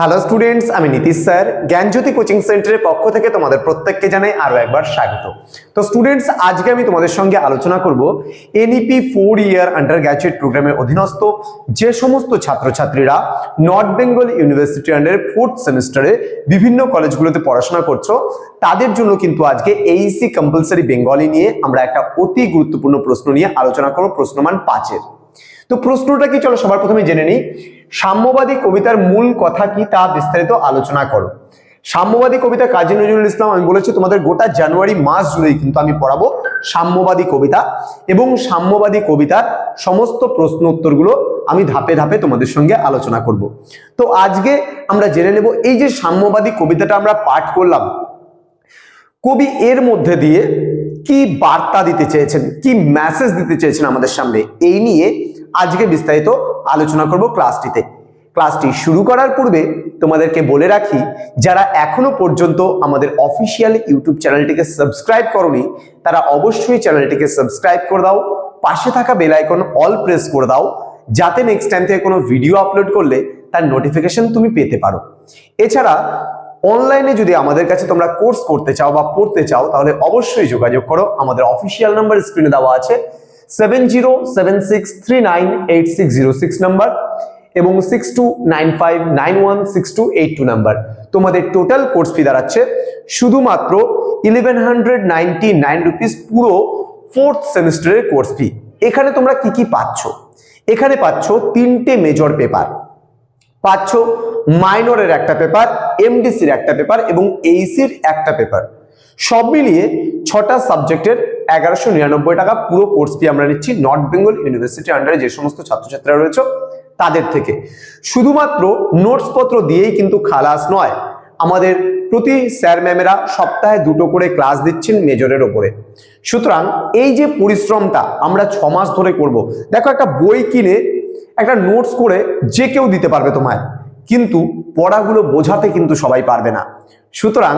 Hello students আমি Nitish sir. জ্ঞানজ্যোতি coaching সেন্টারের পক্ষ থেকে তোমাদের প্রত্যেককে জানাই আরও একবার স্বাগত। তো স্টুডেন্টস আজকে আমি তোমাদের সঙ্গে আলোচনা করব NEP four year undergraduate প্রোগ্রামের অধীনস্থ যে সমস্ত ছাত্রছাত্রীরা নর্থ বেঙ্গল ইউনিভার্সিটি আন্ডারে ফোর্থ সেমিস্টারে বিভিন্ন কলেজগুলোতে পড়াশোনা করছ, তাদের জন্য কিন্তু আজকে এইসি কম্পালসারি বেঙ্গলি নিয়ে আমরা একটা অতি গুরুত্বপূর্ণ প্রশ্ন নিয়ে আলোচনা করব, প্রশ্নমান পাঁচের। তো, প্রশ্নটা কি? চলো সবার প্রথমে জেনে নিই। সাম্যবাদী কবিতার মূল কথা কি তা বিস্তারিত আলোচনা করো। সাম্যবাদী কবিতা কাজী নজরুল ইসলাম, আমি বলেছি তোমাদের গোটা জানুয়ারি মাস জুড়েই কিন্তু আমি পড়াবো সাম্যবাদী কবিতা এবং সাম্যবাদী কবিতার সমস্ত প্রশ্ন উত্তরগুলো আমি ধাপে ধাপে তোমাদের সঙ্গে আলোচনা করব। তো আজকে আমরা জেনে নেব এই যে সাম্যবাদী কবিতাটা আমরা পাঠ করলাম, কবি এর মধ্যে দিয়ে কি বার্তা দিতে চেয়েছেন, কি মেসেজ দিতে চেয়েছেন আমাদের সামনে, এই নিয়ে আজকে বিস্তারিত আলোচনা করব ক্লাসটিতে। ক্লাসটি শুরু করার পূর্বে তোমাদেরকে বলে রাখি, যারা এখনও পর্যন্ত আমাদের অফিসিয়াল ইউটিউব চ্যানেলটিকে সাবস্ক্রাইব করনি, তারা অবশ্যই চ্যানেলটিকে সাবস্ক্রাইব করে দাও, পাশে থাকা বেল আইকন অল প্রেস করে দাও, যাতে নেক্সট টাইম থেকে কোনো ভিডিও আপলোড করলে তার নোটিফিকেশন তুমি পেতে পারো। এছাড়া অনলাইনে যদি আমাদের কাছে তোমরা কোর্স করতে চাও বা পড়তে চাও, তাহলে অবশ্যই যোগাযোগ করো। আমাদের অফিসিয়াল নাম্বার স্ক্রিনে দেওয়া আছে। Seven zero seven six three nine eight six zero six number এবং six two nine five nine one six two eight two number তোমাদের টোটাল কোর্স ফি দাঁড়াচ্ছে শুধুমাত্র eleven hundred ninety nine rupees পুরো fourth সেমিস্টারের course fee এখানে তোমরা কি কি পাচ্ছ? এখানে পাচ্ছ তিনটে মেজর পেপার পাচ্ছ মাইনরের একটা পেপার এমডিসির একটা পেপার এবং এইসির একটা পেপার সব মিলিয়ে ছটা সাবজেক্টের এগারোশো নিরানব্বই টাকা পুরো কোর্স ফি আমরা নিচ্ছি নর্থ বেঙ্গল ইউনিভার্সিটি আন্ডারে যে সমস্ত ছাত্রছাত্রীরা রয়েছে তাদের থেকে। শুধুমাত্র নোটস পত্র দিয়েই কিন্তু খালাস নয়, আমাদের প্রতি স্যার ম্যামেরা সপ্তাহে দুটো করে ক্লাস দিচ্ছেন মেজরের ওপরে। সুতরাং এই যে পরিশ্রমটা আমরা ছ মাস ধরে করব, দেখো একটা বই কিনে একটা নোটস করে যে কেউ দিতে পারবে তোমায়, কিন্তু পড়াগুলো বোঝাতে কিন্তু সবাই পারবে না। সুতরাং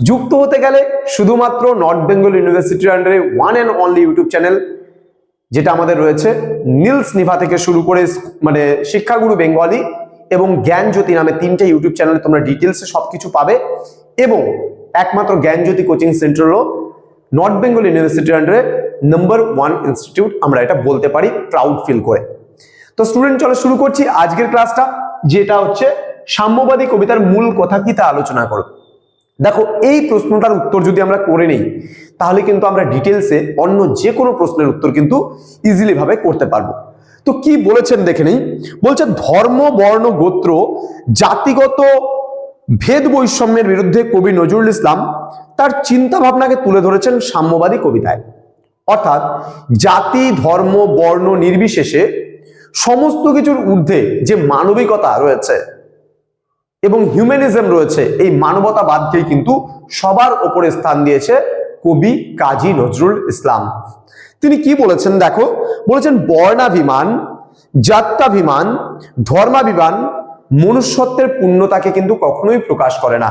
যুক্ত হতে গেলে শুধুমাত্র নর্থ বেঙ্গল ইউনিভার্সিটির আন্ডারে one and only YouTube channel যেটা আমাদের রয়েছে। নীলস নিভা থেকে শুরু করে মানে শিক্ষাগুরু বেঙ্গলি এবং জ্ঞানজ্যোতি নামে তিনটে ইউটিউব চ্যানেলে তোমরা ডিটেলসে সবকিছু পাবে। এবং একমাত্র জ্ঞানজ্যোতি কোচিং সেন্টার হলো নর্থ বেঙ্গল ইউনিভার্সিটির আন্ডারে নাম্বার ওয়ান ইনস্টিটিউট আমরা এটা বলতে পারি প্রাউড ফিল করে। তো স্টুডেন্ট চলো শুরু করছি আজকের ক্লাসটা যেটা হচ্ছে সাম্যবাদী কবিতার মূল কথা কি তা আলোচনা করো। দেখো, এই প্রশ্নটার উত্তর যদি আমরা করে নেই, তাহলে কিন্তু আমরা ডিটেলসে অন্য যে কোনো প্রশ্নের উত্তর কিন্তু ইজিলি ভাবে করতে পারব। তো কি বলেছেন দেখে নেই? বলছে, ধর্ম, বর্ণ, গোত্র, জাতিগত ভেদ বৈষম্যের বিরুদ্ধে কবি নজরুল ইসলাম তার চিন্তা ভাবনাকে তুলে ধরেছেন সাম্যবাদী কবিতায়। অর্থাৎ জাতি, ধর্ম, বর্ণ নির্বিশেষে সমস্ত কিছুর ঊর্ধ্বে যে মানবিকতা রয়েছে এবং হিউম্যানিজম রয়েছে, এই মানবতাবাদকেই কিন্তু সবার ওপরে স্থান দিয়েছে কবি কাজী নজরুল ইসলাম। তিনি কি বলেছেন দেখো? বলেছেন বর্ণাভিমান জাত্যাভিমান ধর্মাভিমান মনুষ্যত্বের পূর্ণতাকে কিন্তু কখনোই প্রকাশ করে না।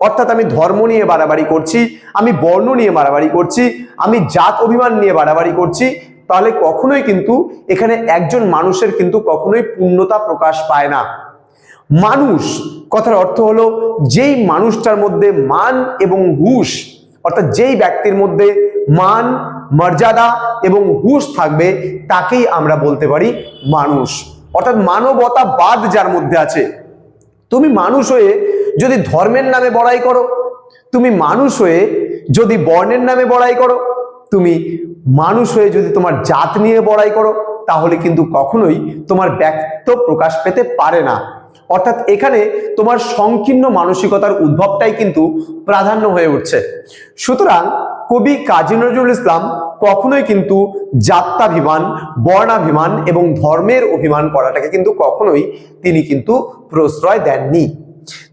অর্থাৎ আমি ধর্ম নিয়ে বাড়াবাড়ি করছি, আমি বর্ণ নিয়ে বাড়াবাড়ি করছি, আমি জাত অভিমান নিয়ে বাড়াবাড়ি করছি, তাহলে কখনোই কিন্তু এখানে একজন মানুষের কিন্তু কখনোই পূর্ণতা প্রকাশ পায় না। মানুষ। কথার অর্থ হলো যেই মানুষটার মধ্যে মান এবং হুশ, অর্থাৎ যেই ব্যক্তির মধ্যে মান, মর্যাদা এবং হুশ থাকবে, তাকেই আমরা বলতে পারি মানুষ। অর্থাৎ মানবতাবাদ যার মধ্যে আছে। তুমি মানুষ হয়ে যদি ধর্মের নামে বড়াই করো, তুমি মানুষ হয়ে যদি বর্ণের নামে বড়াই করো, তুমি মানুষ হয়ে যদি তোমার জাত নিয়ে বড়াই করো, তাহলে কিন্তু কখনোই তোমার ব্যক্ত প্রকাশ পেতে পারে না। অর্থাৎ এখানে তোমার সংকীর্ণ মানসিকতার উদ্ভবটাই কিন্তু প্রাধান্য হয়ে উঠছে। সুতরাং কবি কাজী নজরুল ইসলাম কখনোই কিন্তু জাত্যাভিমান, বর্ণাভিমান এবং ধর্মের অভিমান করাটাকে কিন্তু কখনোই তিনি কিন্তু প্রশ্রয় দেননি।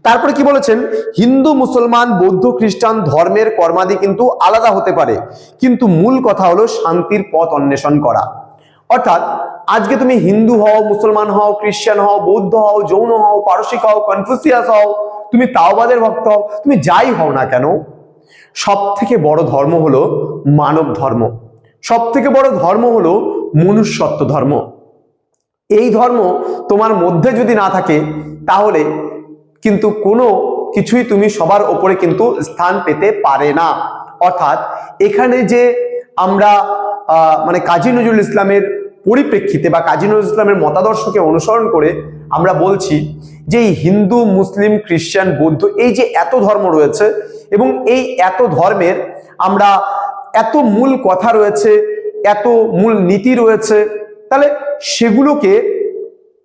তারপরে কি বলেছেন? হিন্দু, মুসলমান, বৌদ্ধ, খ্রিস্টান ধর্মের কর্মাদি কিন্তু আলাদা হতে পারে। কিন্তু মূল কথা হলো শান্তির পথ অন্বেষণ করা। অর্থাৎ আজকে তুমি হিন্দু হও, মুসলমান হও খ্রিস্টান হও, বৌদ্ধ হও জৌন হও, পারসিক হও, কনফুসিয়াস হও, তুমি তাওবাদের ভক্ত হও, তুমি যাই হও না কেন? সব থেকে বড় ধর্ম হলো মানব ধর্ম। সব থেকে বড় ধর্ম হলো মনুষ্যত্ব ধর্ম। এই ধর্ম তোমার মধ্যে যদি না থাকে, তাহলে কিন্তু কোনো কিছুই তুমি সবার ওপরে কিন্তু স্থান পেতে পারে না। অর্থাৎ এখানে যে আমরা মানে কাজী নজরুল ইসলামের পরিপ্রেক্ষিতে বা কাজী নজরুল ইসলামের মতাদর্শকে অনুসরণ করে আমরা বলছি যে হিন্দু, মুসলিম খ্রিস্টান বৌদ্ধ এই যে এত ধর্ম রয়েছে এবং এই এত ধর্মের আমরা এত মূল কথা রয়েছে, এত মূল নীতি রয়েছে, তাহলে সেগুলোকে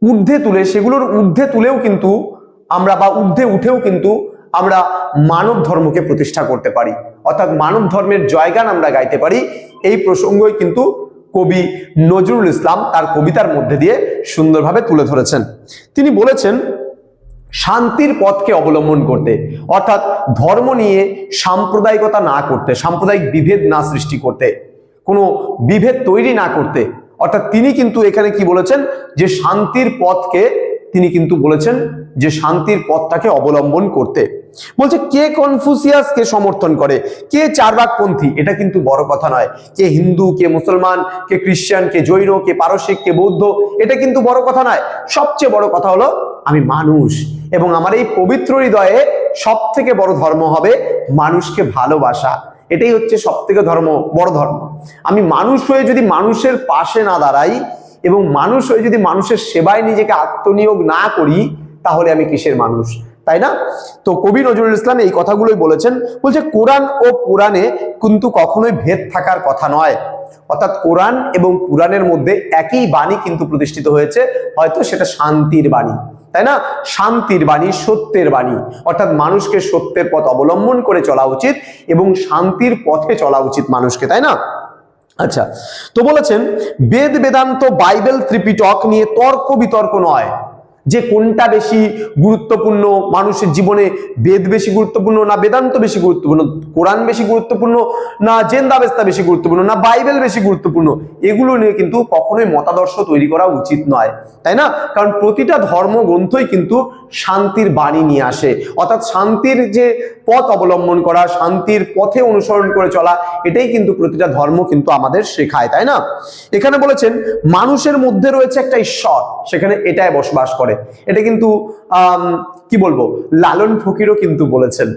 ঊর্ধ্বে তুলে, সেগুলোর ঊর্ধ্বে তুলেও কিন্তু আমরা বা ঊর্ধ্বে উঠেও কিন্তু আমরা মানব ধর্মকে প্রতিষ্ঠা করতে পারি। অর্থাৎ মানব ধর্মের জয়গান আমরা গাইতে পারি। এই প্রসঙ্গই কিন্তু কবি নজরুল ইসলাম তার কবিতার মধ্যে দিয়ে সুন্দরভাবে তুলে ধরেছেন। তিনি বলেছেন, শান্তির পথকে অবলম্বন করতে, অর্থাৎ ধর্ম নিয়ে সাম্প্রদায়িকতা না করতে, সাম্প্রদায়িক বিভেদ না সৃষ্টি করতে, কোনো বিভেদ তৈরি না করতে, অর্থাৎ তিনি কিন্তু এখানে কি বলেছেন? যে শান্তির পথকে, তিনি কিন্তু বলেছেন যে শান্তির পথটাকে অবলম্বন করতে। বলছে, কে কনফুসিয়াসকে সমর্থন করে? কে চারবাকপন্থী? এটা কিন্তু বড় কথা নয়। কে হিন্দু, কে মুসলমান, কে খ্রিস্টান কে জৈন, কে পারসিক, কে বৌদ্ধ, এটা কিন্তু বড় কথা নয়। সবচেয়ে বড় কথা হলো, আমি মানুষ এবং আমার এই পবিত্র হৃদয়ে সব থেকে বড় ধর্ম হবে মানুষকে ভালোবাসা। এটাই হচ্ছে সব থেকে ধর্ম, বড় ধর্ম। আমি মানুষ হয়ে যদি মানুষের পাশে না দাঁড়াই এবং মানুষ হয়ে যদি মানুষের সেবায় নিজেকে আত্মনিয়োগ না করি, তাহলে আমি কিসের মানুষ? তাই না? তো কবি নজরুল ইসলাম এই কথাগুলোই বলেছেন। বলছে, কোরআন ও পুরাণে কিন্তু কখনোই ভেদ থাকার কথা নয়। অর্থাৎ কোরআন এবং পুরাণের মধ্যে একই বাণী কিন্তু প্রতিষ্ঠিত হয়েছে, হয়তো সেটা শান্তির বাণী, তাই না? শান্তির বাণী, সত্যের বাণী, অর্থাৎ মানুষকে সত্যের পথ অবলম্বন করে চলা উচিত এবং শান্তির পথে চলা উচিত মানুষকে, তাই না? আচ্ছা তো বলেছেন, বেদ বেদান্ত, বাইবেল ত্রিপিটক নিয়ে তর্ক বিতর্ক নয়। যে কোনটা বেশি গুরুত্বপূর্ণ, মানুষের জীবনে বেদ বেশি গুরুত্বপূর্ণ না বেদান্ত বেশি গুরুত্বপূর্ণ, কোরআন বেশি গুরুত্বপূর্ণ না জেন্দাবেস্তা বেশি গুরুত্বপূর্ণ না বাইবেল বেশি গুরুত্বপূর্ণ, এগুলো নিয়ে কিন্তু কখনোই মতাদর্শ তৈরি করা উচিত নয়। তাই না? কারণ প্রতিটা ধর্মগ্রন্থই কিন্তু শান্তির বাণী নিয়ে আসে। অর্থাৎ শান্তির যে পথ অবলম্বন করা, শান্তির পথে অনুসরণ করে চলা, এটাই কিন্তু প্রতিটা ধর্ম কিন্তু আমাদের শেখায়, তাই না? এখানে বলেছেন, মানুষের মধ্যে রয়েছে একটা ঈশ্বর, সেখানে এটাই বসবাস করে। এটা কিন্তু কি বলব, লালন ফকিরও কিন্তু বলেছেন।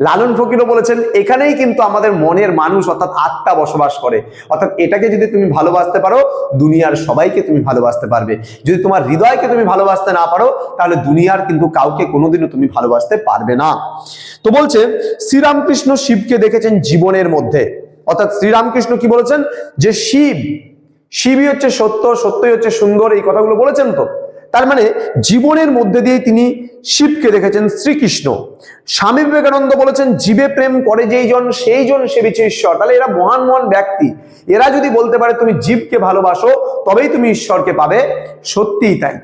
লালন ফকিরও বলেছেন, এখানেই কিন্তু আমাদের মনের মানুষ অর্থাৎ আত্মা বসবাস করে। অর্থাৎ এটাকে যদি তুমি ভালোবাসতে পারো, দুনিয়ার সবাইকে তুমি ভালোবাসতে পারবে। যদি তোমার হৃদয়কে তুমি ভালোবাসতে না পারো, তাহলে দুনিয়ার কিন্তু কাউকে কোনোদিনও তুমি ভালোবাসতে পারবে না। তো বলছে, শ্রীরামকৃষ্ণ শিবকে দেখেছেন জীবনের মধ্যে। অর্থাৎ শ্রীরামকৃষ্ণ কি বলেছেন? যে শিব, শিবই হচ্ছে সত্য, সত্যই হচ্ছে সুন্দর, এই কথাগুলো বলেছেন তো? তার মানে জীবনের মধ্যে দিয়ে তিনি শিবকে দেখেছেন শ্রীকৃষ্ণ। স্বামী বিবেকানন্দ বলেছেন, জীবে প্রেম করে যেই জন, সেই জন সেবিছে ঈশ্বর। তাহলে এরা মহান মহান ব্যক্তি। এরা যদি বলতে পারে, তুমি জীবকে ভালোবাসো, তবেই তুমি ঈশ্বরকে পাবে। সত্যিই তাই।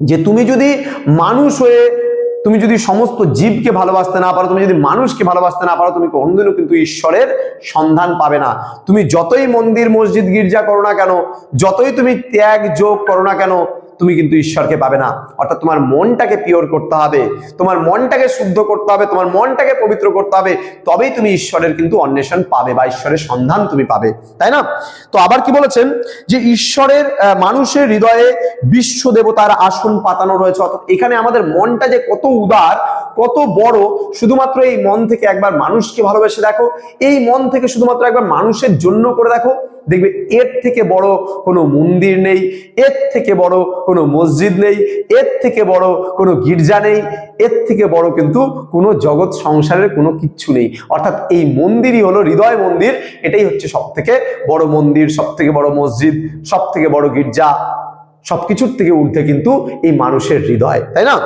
যে তুমি যদি মানুষ হয়ে তুমি যদি সমস্ত জীবকে ভালোবাসতে না পারো, তুমি যদি মানুষকে ভালোবাসতে না পারো, তুমি কোনোদিনও কিন্তু ঈশ্বরের সন্ধান পাবে না। তুমি যতই মন্দির, মসজিদ গির্জা করো না কেন, যতই তুমি ত্যাগ, যোগ করো না কেন তুমি কিন্তু ঈশ্বরকে পাবে না। অর্থাৎ তোমার মনটাকে পিওর করতে হবে, তোমার মনটাকে শুদ্ধ করতে হবে, তোমার মনটাকে পবিত্র করতে হবে, তবেই তুমি ঈশ্বরের কিন্তু অন্বেষণ পাবে বা ঈশ্বরের সন্ধান তুমি পাবে। তাই না? তো আবার কি বলেছেন? যে ঈশ্বরের মানুষের হৃদয়ে বিশ্ব দেবতার আসন পাতানো রয়েছে। অর্থাৎ এখানে আমাদের মনটা যে কত উদার, কত বড়, শুধুমাত্র এই মন থেকে একবার মানুষকে ভালোবেসে দেখো। এই মন থেকে শুধুমাত্র একবার মানুষের জন্য করে দেখো। দেখবে এর থেকে বড় কোনো মন্দির নেই, এর থেকে বড় কোনো মসজিদ নেই, এর থেকে বড় কোনো গির্জা নেই, এর থেকে বড় কিন্তু কোনো জগৎ সংসারের কোনো কিচ্ছু নেই। অর্থাৎ এই মন্দিরই হলো হৃদয় মন্দির, এটাই হচ্ছে সব থেকে বড় মন্দির সব থেকে বড় মসজিদ সব থেকে বড় গির্জা, সবকিছুর থেকে ঊর্ধ্বে কিন্তু এই মানুষের হৃদয়, তাই না?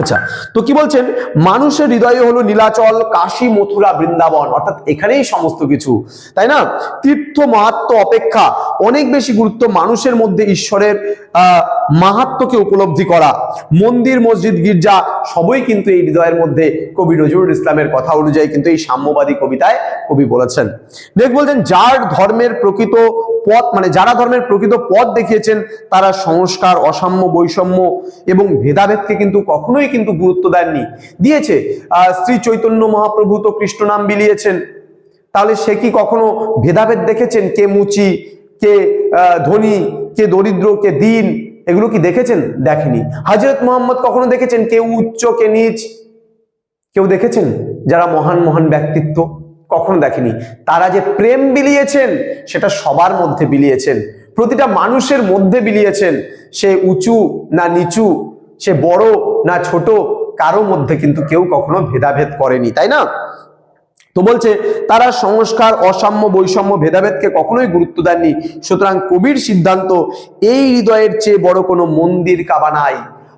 আচ্ছা তো কি বলছেন? মানুষের হৃদয়ে হলো নীলাচল, কাশী, মথুরা, বৃন্দাবন, অর্থাৎ এখানেই সমস্ত কিছু, তাই না? তীর্থ মাহাত্ম অপেক্ষা, অনেক বেশি গুরুত্ব মানুষের মধ্যে ঈশ্বরের মাহাত্মকে উপলব্ধি করা। মন্দির, মসজিদ, গির্জা, সবই কিন্তু এই হৃদয়ের মধ্যে কবি নজরুল ইসলামের কথা অনুযায়ী কিন্তু এই সাম্যবাদী কবিতায় কবি বলেছেন। দেখ বলছেন, যার ধর্মের প্রকৃত পথ মানে যারা ধর্মের প্রকৃত পথ দেখিয়েছেন, তারা সংস্কার, অসাম্য, বৈষম্য এবং ভেদাভেদকে কিন্তু কখনোই কিন্তু গুরুত্ব দেননি। দিয়েছে শ্রী চৈতন্য মহাপ্রভু তো কৃষ্ণ নাম বিলিয়েছেন। তাহলে সে কি কখনো ভেদাভেদ দেখেছেন? কে মুচি, কে ধনী, কে দরিদ্র, কে দিন, এগুলো কি দেখেছেন? দেখেনি। হজরত মোহাম্মদ কখনো দেখেছেন? কেউ উচ্চ, কে নিচ? কেউ দেখেছেন? যারা মহান মহান ব্যক্তিত্ব? কখনো দেখেনি। তারা যে প্রেম বিলিয়েছেন, সেটা সবার মধ্যে বিলিয়েছেন। প্রতিটা মানুষের মধ্যে বিলিয়েছেন। সে উঁচু না নিচু, সে বড় না ছোট, কারও মধ্যে কিন্তু কেউ কখনো ভেদাভেদ করেনি, তাই না? তো বলছে, তারা সংস্কার, অসাম্য, বৈষম্য, ভেদাভেদকে কখনোই গুরুত্ব দেননি। সুতরাং কবির সিদ্ধান্ত, এই হৃদয়ের চেয়ে বড় কোনো মন্দির কাবা নাই।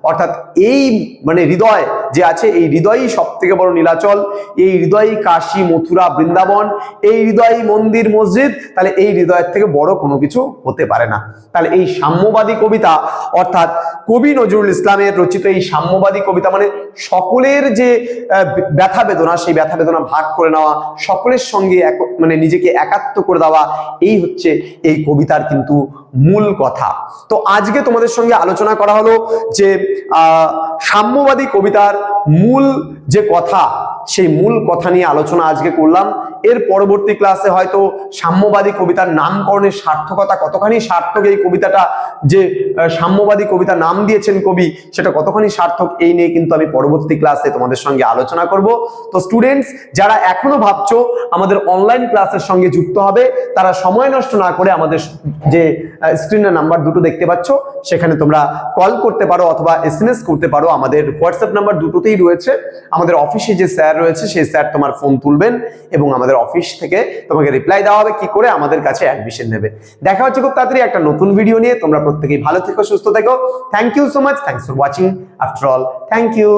অর্থাৎ এই মানে হৃদয় যে আছে, এই হৃদয়ই সব থেকে বড় নীলাচল। এই হৃদয়ই কাশী, মথুরা, বৃন্দাবন। এই হৃদয়ই মন্দির, মসজিদ। তাহলে এই হৃদয়ের থেকে বড় কোনো কিছু হতে পারে না। তাহলে এই সাম্যবাদী কবিতা, অর্থাৎ কবি নজরুল ইসলামের রচিত এই সাম্যবাদী কবিতা মানে সকলের যে ব্যথা বেদনা, সেই ব্যথা বেদনা ভাগ করে নেওয়া, সকলের সঙ্গে এক মানে নিজেকে একাত্ম করে দেওয়া, এই হচ্ছে এই কবিতার কিন্তু মূল কথা। তো আজকে তোমাদের সঙ্গে আলোচনা করা হলো যে সাম্যবাদী কবিতার মূল যে কথা, সেই মূল কথা নিয়ে আলোচনা আজকে করলাম। এর পরবর্তী ক্লাসে হয়তো সাম্যবাদী কবিতার নামকরণের সার্থকতা কতখানি সার্থক এই কবিতাটা যে সাম্যবাদী কবিতা নাম দিয়েছেন কবি, সেটা কতখানি সার্থক এই নিয়ে কিন্তু আমি পরবর্তী ক্লাসে তোমাদের সঙ্গে আলোচনা করব। তো স্টুডেন্টস যারা এখনও ভাবছ আমাদের অনলাইন ক্লাসের সঙ্গে যুক্ত হবে, তারা সময় নষ্ট না করে আমাদের যে স্ক্রিনের নাম্বার দুটো দেখতে পাচ্ছ, সেখানে তোমরা কল করতে পারো অথবা এসএমএস করতে পারো। আমাদের হোয়াটসঅ্যাপ নাম্বার দুটোতেই রয়েছে। আমাদের অফিসে যে স্যার রয়েছে, সেই স্যার তোমার ফোন তুলবেন এবং আমাদের অফিস থেকে তোমাকে রিপ্লাই দেওয়া হবে, কি করে আমাদের কাছে অ্যাডমিশন নেবে। দেখা হচ্ছে খুব তাড়াতাড়ি একটা নতুন ভিডিও নিয়ে। তোমরা প্রত্যেকেই ভালো থেকো, সুস্থ থেকো। Thank you so much thanks for watching after all thank you